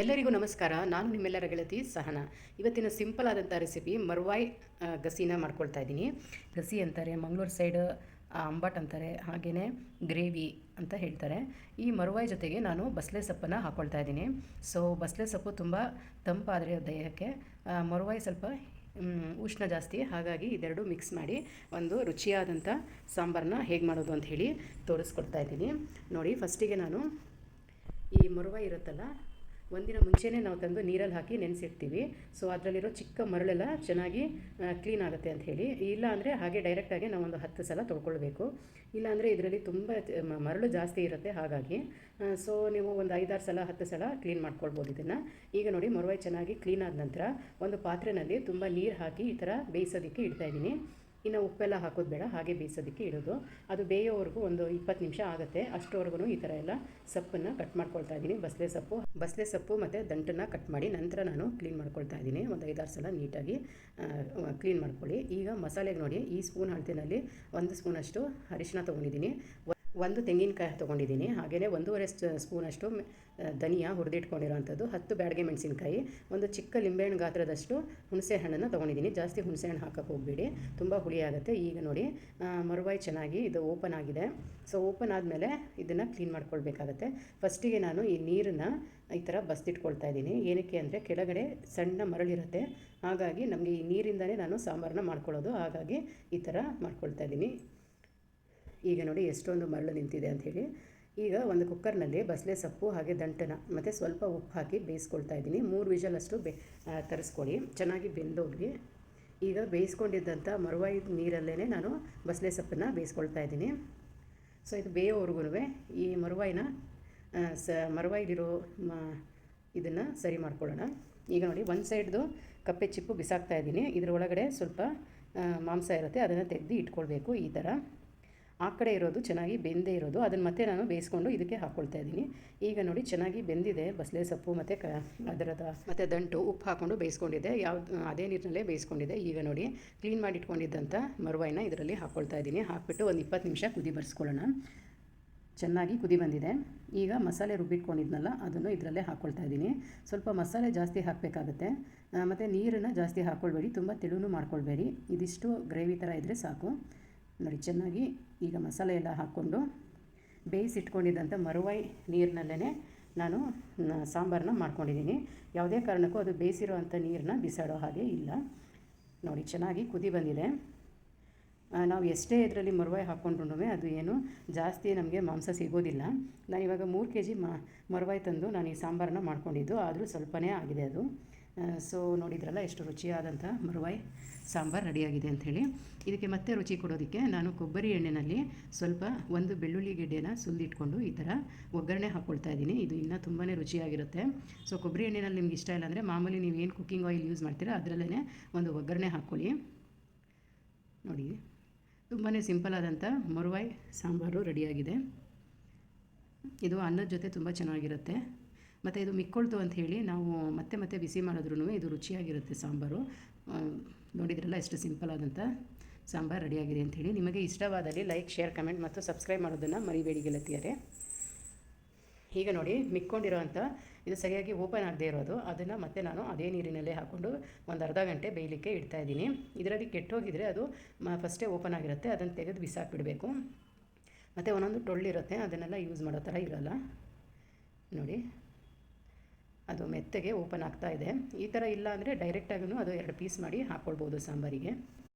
ಎಲ್ಲರಿಗೂ ನಮಸ್ಕಾರ. ನಾನು ನಿಮ್ಮೆಲ್ಲರ ಗೆಳತಿ ಸಹನ. ಇವತ್ತಿನ ಸಿಂಪಲ್ ಆದಂಥ ರೆಸಿಪಿ ಮರ್ವಾಯ್ ಗಸಿನ ಮಾಡ್ಕೊಳ್ತಾ ಇದ್ದೀನಿ. ಗಸಿ ಅಂತಾರೆ, ಮಂಗಳೂರು ಸೈಡ್ ಅಂಬಟ್ ಅಂತಾರೆ ಹಾಗೇ ಗ್ರೇವಿ ಅಂತ ಹೇಳ್ತಾರೆ. ಈ ಮರುವಾಯಿ ಜೊತೆಗೆ ನಾನು ಬಸಳೆ ಸೊಪ್ಪನ್ನು ಹಾಕ್ಕೊಳ್ತಾ ಇದ್ದೀನಿ. ಸೊ ಬಸಳೆ ಸೊಪ್ಪು ತುಂಬ ತಂಪಾದರೆ ದೇಹಕ್ಕೆ ಮರುವಾಯ್ ಮರುವಾಯಿ ಸ್ವಲ್ಪ ಉಷ್ಣ ಜಾಸ್ತಿ, ಹಾಗಾಗಿ ಇದೆರಡು ಮಿಕ್ಸ್ ಮಾಡಿ ಒಂದು ರುಚಿಯಾದಂಥ ಸಾಂಬಾರನ್ನ ಹೇಗೆ ಮಾಡೋದು ಅಂತ ಹೇಳಿ ತೋರಿಸ್ಕೊಡ್ತಾ ಇದ್ದೀನಿ. ನೋಡಿ ಫಸ್ಟಿಗೆ ನಾನು ಈ ಮರುವ ಇರುತ್ತಲ್ಲ ಒಂದಿನ ಮುಂಚೆನೇ ನಾವು ತಂದು ನೀರಲ್ಲಿ ಹಾಕಿ ನೆನೆಸಿಡ್ತೀವಿ. ಸೊ ಅದರಲ್ಲಿರೋ ಚಿಕ್ಕ ಮರಳೆಲ್ಲ ಚೆನ್ನಾಗಿ ಕ್ಲೀನ್ ಆಗುತ್ತೆ ಅಂತ ಹೇಳಿ. ಇಲ್ಲ ಅಂದರೆ ಹಾಗೆ ಡೈರೆಕ್ಟಾಗಿ ನಾವು ಒಂದು ಹತ್ತು ಸಲ ತೊಳ್ಕೊಳ್ಬೇಕು. ಇಲ್ಲ ಅಂದರೆ ಇದರಲ್ಲಿ ತುಂಬ ಮರಳು ಜಾಸ್ತಿ ಇರುತ್ತೆ ಹಾಗಾಗಿ. ಸೊ ನೀವು ಒಂದು ಐದಾರು ಸಲ, ಹತ್ತು ಸಲ ಕ್ಲೀನ್ ಮಾಡ್ಕೊಳ್ಬೋದು ಇದನ್ನು. ಈಗ ನೋಡಿ ಮೊರವೈ ಚೆನ್ನಾಗಿ ಕ್ಲೀನ್ ಆದ ನಂತರ ಒಂದು ಪಾತ್ರೆಯಲ್ಲಿ ತುಂಬ ನೀರು ಹಾಕಿ ಈ ಥರ ಬೇಯಿಸೋದಕ್ಕೆ ಇಡ್ತಾ ಇದ್ದೀನಿ. ಇನ್ನು ಉಪ್ಪೆಲ್ಲ ಹಾಕೋದು ಬೇಡ, ಹಾಗೆ ಬೇಯಿಸೋದಕ್ಕೆ ಇಡೋದು. ಅದು ಬೇಯೋವರೆಗೂ ಒಂದು ಇಪ್ಪತ್ತು ನಿಮಿಷ ಆಗುತ್ತೆ. ಅಷ್ಟೋವರೆಗೂ ಈ ಥರ ಎಲ್ಲ ಸೊಪ್ಪನ್ನು ಕಟ್ ಮಾಡ್ಕೊಳ್ತಾ ಇದ್ದೀನಿ. ಬಸಳೆ ಸೊಪ್ಪು ಬಸಳೆ ಸೊಪ್ಪು ಮತ್ತು ದಂಟನ್ನು ಕಟ್ ಮಾಡಿ ನಂತರ ನಾನು ಕ್ಲೀನ್ ಮಾಡ್ಕೊಳ್ತಾ ಇದ್ದೀನಿ. ಒಂದು ಐದಾರು ಸಲ ನೀಟಾಗಿ ಕ್ಲೀನ್ ಮಾಡ್ಕೊಳ್ಳಿ. ಈಗ ಮಸಾಲೆಗೆ ನೋಡಿ, ಈ ಸ್ಪೂನ್ ಅಳತೆನಲ್ಲಿ ಒಂದು ಸ್ಪೂನಷ್ಟು ಅರಿಶಿನ ತೊಗೊಂಡಿದ್ದೀನಿ. ಒಂದು ತೆಂಗಿನಕಾಯಿ ತೊಗೊಂಡಿದ್ದೀನಿ. ಹಾಗೆಯೇ ಒಂದೂವರೆ ಸ್ಪೂನಷ್ಟು ಧನಿಯಾ ಹುರಿದಿಟ್ಕೊಂಡಿರೋವಂಥದ್ದು ಹತ್ತು ಬ್ಯಾಡಗೆ ಮೆಣಸಿನಕಾಯಿ, ಒಂದು ಚಿಕ್ಕ ಲಿಂಬೆಹಣ್ಣು ಗಾತ್ರದಷ್ಟು ಹುಣಸೆ ಹಣ್ಣನ್ನು ತೊಗೊಂಡಿದ್ದೀನಿ. ಜಾಸ್ತಿ ಹುಣಸೆ ಹಣ್ಣು ಹಾಕಕ್ಕೆ ಹೋಗಬೇಡಿ. ತುಂಬ ಹುಳಿ ಆಗುತ್ತೆ. ಈಗ ನೋಡಿ ಮರುವಾಯಿ ಚೆನ್ನಾಗಿ ಇದು ಓಪನ್ ಆಗಿದೆ. ಸೊ, ಓಪನ್ ಆದಮೇಲೆ ಇದನ್ನು ಕ್ಲೀನ್ ಮಾಡ್ಕೊಳ್ಬೇಕಾಗತ್ತೆ. ಫಸ್ಟಿಗೆ ನಾನು ಈ ನೀರನ್ನು ಈ ಥರ ಬಸ್ದಿಟ್ಕೊಳ್ತಾ ಇದ್ದೀನಿ. ಏನಕ್ಕೆ ಅಂದರೆ ಕೆಳಗಡೆ ಸಣ್ಣ ಮರಳಿರುತ್ತೆ. ಹಾಗಾಗಿ ನಮಗೆ ಈ ನೀರಿಂದನೇ ನಾನು ಸಾಂಬಾರನ್ನ ಮಾಡ್ಕೊಳ್ಳೋದು. ಹಾಗಾಗಿ ಈ ಥರ ಮಾಡ್ಕೊಳ್ತಾ ಇದ್ದೀನಿ. ಈಗ ನೋಡಿ ಎಷ್ಟೊಂದು ಮರಳು ನಿಂತಿದೆ ಅಂಥೇಳಿ ಈಗ ಒಂದು ಕುಕ್ಕರ್ನಲ್ಲಿ ಬಸಳೆ ಸೊಪ್ಪು ಹಾಗೆ ದಂಟನ ಮತ್ತು ಸ್ವಲ್ಪ ಉಪ್ಪು ಹಾಕಿ ಬೇಯಿಸ್ಕೊಳ್ತಾ ಇದ್ದೀನಿ. ಮೂರು ವಿಷಲಷ್ಟು ಬೇ ತರಿಸ್ಕೊಳ್ಳಿ ಚೆನ್ನಾಗಿ ಬೆಂದೋಗಿ ಈಗ ಬೇಯಿಸ್ಕೊಂಡಿದ್ದಂಥ ಮರುವಾಯಿ ನೀರಲ್ಲೇ ನಾನು ಬಸಳೆ ಸೊಪ್ಪನ್ನು ಬೇಯಿಸ್ಕೊಳ್ತಾ ಇದ್ದೀನಿ. ಸೊ, ಇದು ಬೇಯೋವರೆಗೂ ಈ ಮರುವಾಯಿನ ಸ ಮರುವಾಯಿಲಿರೋ ಇದನ್ನು ಸರಿ ಮಾಡ್ಕೊಳ್ಳೋಣ. ಈಗ ನೋಡಿ ಒಂದು ಸೈಡ್ದು ಕಪ್ಪೆ ಚಿಪ್ಪು ಬಿಸಾಕ್ತಾ ಇದ್ದೀನಿ. ಇದರ ಒಳಗಡೆ ಸ್ವಲ್ಪ ಮಾಂಸ ಇರುತ್ತೆ. ಅದನ್ನು ತೆಗೆದು ಇಟ್ಕೊಳ್ಬೇಕು ಈ ಥರ. ಆ ಕಡೆ ಇರೋದು ಚೆನ್ನಾಗಿ ಬೆಂದೇ ಇರೋದು, ಅದನ್ನು ಮತ್ತೆ ನಾನು ಬೇಯಿಸ್ಕೊಂಡು ಇದಕ್ಕೆ ಹಾಕ್ಕೊಳ್ತಾ ಇದ್ದೀನಿ. ಈಗ ನೋಡಿ ಚೆನ್ನಾಗಿ ಬೆಂದಿದೆ ಬಸಳೆ ಸೊಪ್ಪು ಮತ್ತು ಕ ಅದರದ ಮತ್ತು ದಂಟು ಉಪ್ಪು ಹಾಕ್ಕೊಂಡು ಬೇಯಿಸ್ಕೊಂಡಿದ್ದೆ. ಯಾವ ಅದೇ ನೀರಿನಲ್ಲೇ ಬೇಯಿಸ್ಕೊಂಡಿದ್ದೆ. ಈಗ ನೋಡಿ ಕ್ಲೀನ್ ಮಾಡಿ ಇಟ್ಕೊಂಡಿದ್ದಂಥ ಮರುವಾಯಿನ ಇದರಲ್ಲಿ ಹಾಕ್ಕೊಳ್ತಾ ಇದ್ದೀನಿ. ಹಾಕ್ಬಿಟ್ಟು ಒಂದು ಇಪ್ಪತ್ತು ನಿಮಿಷ ಕುದಿ ಬರ್ಸ್ಕೊಳ್ಳೋಣ. ಚೆನ್ನಾಗಿ ಕುದಿ ಬಂದಿದೆ. ಈಗ ಮಸಾಲೆ ರುಬ್ಬಿಟ್ಕೊಂಡಿದ್ನಲ್ಲ, ಅದನ್ನು ಇದರಲ್ಲೇ ಹಾಕ್ಕೊಳ್ತಾ ಇದ್ದೀನಿ. ಸ್ವಲ್ಪ ಮಸಾಲೆ ಜಾಸ್ತಿ ಹಾಕಬೇಕಾಗತ್ತೆ. ಮತ್ತು ನೀರನ್ನು ಜಾಸ್ತಿ ಹಾಕ್ಕೊಳ್ಬೇಡಿ ತುಂಬ ತೆಳುನು ಮಾಡ್ಕೊಳ್ಬೇಡಿ. ಇದಿಷ್ಟು ಗ್ರೇವಿ ಥರ ಇದ್ದರೆ ಸಾಕು. ನೋಡಿ, ಚೆನ್ನಾಗಿ ಈಗ ಮಸಾಲೆ ಎಲ್ಲ ಹಾಕ್ಕೊಂಡು ಬೇಯಿಸಿಟ್ಕೊಂಡಿದ್ದಂಥ ಮರುವಾಯಿ ನೀರಿನಲ್ಲೇ ನಾನು ಸಾಂಬಾರನ್ನ ಮಾಡ್ಕೊಂಡಿದ್ದೀನಿ. ಯಾವುದೇ ಕಾರಣಕ್ಕೂ ಅದು ಬೇಯಿಸಿರೋ ಅಂಥ ನೀರನ್ನ ಬಿಸಾಡೋ ಹಾಗೆ ಇಲ್ಲ. ನೋಡಿ, ಚೆನ್ನಾಗಿ ಕುದಿ ಬಂದಿದೆ. ನಾವು ಎಷ್ಟೇ ಇದರಲ್ಲಿ ಮರುವಾಯಿ ಹಾಕ್ಕೊಂಡ್ರು ಅದು ಏನು ಜಾಸ್ತಿ ನಮಗೆ ಮಾಂಸ ಸಿಗೋದಿಲ್ಲ. ನಾನು ಇವಾಗ ಮೂರು ಕೆ ಜಿ ಮರುವಾಯಿ ತಂದು ನಾನು ಈ ಸಾಂಬಾರನ್ನ ಮಾಡ್ಕೊಂಡಿದ್ದು, ಆದರೂ ಸ್ವಲ್ಪನೇ ಆಗಿದೆ ಅದು. ಸೊ ನೋಡಿದ್ರಲ್ಲ, ಎಷ್ಟು ರುಚಿಯಾದಂಥ ಮರುವಾಯಿ ಸಾಂಬಾರು ರೆಡಿಯಾಗಿದೆ ಅಂಥೇಳಿ ಇದಕ್ಕೆ ಮತ್ತೆ ರುಚಿ ಕೊಡೋದಕ್ಕೆ ನಾನು ಕೊಬ್ಬರಿ ಎಣ್ಣೆಯಲ್ಲಿ ಸ್ವಲ್ಪ ಒಂದು ಬೆಳ್ಳುಳ್ಳಿ ಗೆಡ್ಡೆನ ಸುಲಿದಿಟ್ಕೊಂಡು ಈ ಥರ ಒಗ್ಗರಣೆ ಹಾಕ್ಕೊಳ್ತಾ ಇದ್ದೀನಿ. ಇದು ಇನ್ನೂ ತುಂಬಾ ರುಚಿಯಾಗಿರುತ್ತೆ. ಸೊ ಕೊಬ್ಬರಿ ಎಣ್ಣೆನಲ್ಲಿ ನಿಮ್ಗೆ ಇಷ್ಟ ಇಲ್ಲ ಅಂದರೆ ಮಾಮೂಲಿ ನೀವು ಏನು ಕುಕ್ಕಿಂಗ್ ಆಯಿಲ್ ಯೂಸ್ ಮಾಡ್ತೀರಾ ಅದರಲ್ಲೇ ಒಂದು ಒಗ್ಗರಣೆ ಹಾಕ್ಕೊಳ್ಳಿ ನೋಡಿ ತುಂಬಾ ಸಿಂಪಲ್ ಆದಂಥ ಮರುವಾಯಿ ಸಾಂಬಾರು ರೆಡಿಯಾಗಿದೆ. ಇದು ಅನ್ನದ ಜೊತೆ ತುಂಬ ಚೆನ್ನಾಗಿರುತ್ತೆ. ಮತ್ತು ಇದು ಮಿಕ್ಕೊಳ್ತು ಅಂತ ಹೇಳಿ ನಾವು ಮತ್ತೆ ಮತ್ತೆ ಬಿಸಿ ಮಾಡಿದ್ರೂ ಇದು ರುಚಿಯಾಗಿರುತ್ತೆ ಸಾಂಬಾರು. ನೋಡಿದ್ರಲ್ಲ ಎಷ್ಟು ಸಿಂಪಲ್ ಆದಂಥ ಸಾಂಬಾರು ರೆಡಿಯಾಗಿದೆ ಅಂಥೇಳಿ ನಿಮಗೆ ಇಷ್ಟವಾದಲ್ಲಿ ಲೈಕ್, ಶೇರ್, ಕಮೆಂಟ್ ಮತ್ತು ಸಬ್ಸ್ಕ್ರೈಬ್ ಮಾಡೋದನ್ನು ಮರಿಬೇಡಿ ಗೆಳತಿಯರೇ. ಈಗ ನೋಡಿ ಮಿಕ್ಕೊಂಡಿರೋವಂಥ ಇದು ಸರಿಯಾಗಿ ಓಪನ್ ಆಗದೇ ಇರೋದು. ಅದನ್ನು ಮತ್ತೆ ನಾನು ಅದೇ ನೀರಿನಲ್ಲೇ ಹಾಕ್ಕೊಂಡು ಒಂದು ಅರ್ಧ ಗಂಟೆ ಬೇಯಲಿಕ್ಕೆ ಇಡ್ತಾ ಇದ್ದೀನಿ. ಇದರಲ್ಲಿ ಕೆಟ್ಟೋಗಿದರೆ ಅದು ಮ, ಫಸ್ಟೇ ಓಪನ್ ಆಗಿರುತ್ತೆ. ಅದನ್ನು ತೆಗೆದು ಬಿಸಾಕಿಬಿಡಬೇಕು. ಮತ್ತು ಒಂದೊಂದು ಟೊಳ್ಳಿರುತ್ತೆ. ಅದನ್ನೆಲ್ಲ ಯೂಸ್ ಮಾಡೋ ಥರ ಇರೋಲ್ಲ. ನೋಡಿ. ಅದು ಮೆತ್ತಗೆ ಓಪನ್ ಆಗ್ತಾ ಇದೆ. ಈ ಥರ ಇಲ್ಲ ಅಂದರೆ ಡೈರೆಕ್ಟಾಗೂ ಅದು ಎರಡು ಪೀಸ್ ಮಾಡಿ ಹಾಕ್ಕೊಳ್ಬೋದು ಸಾಂಬಾರಿಗೆ.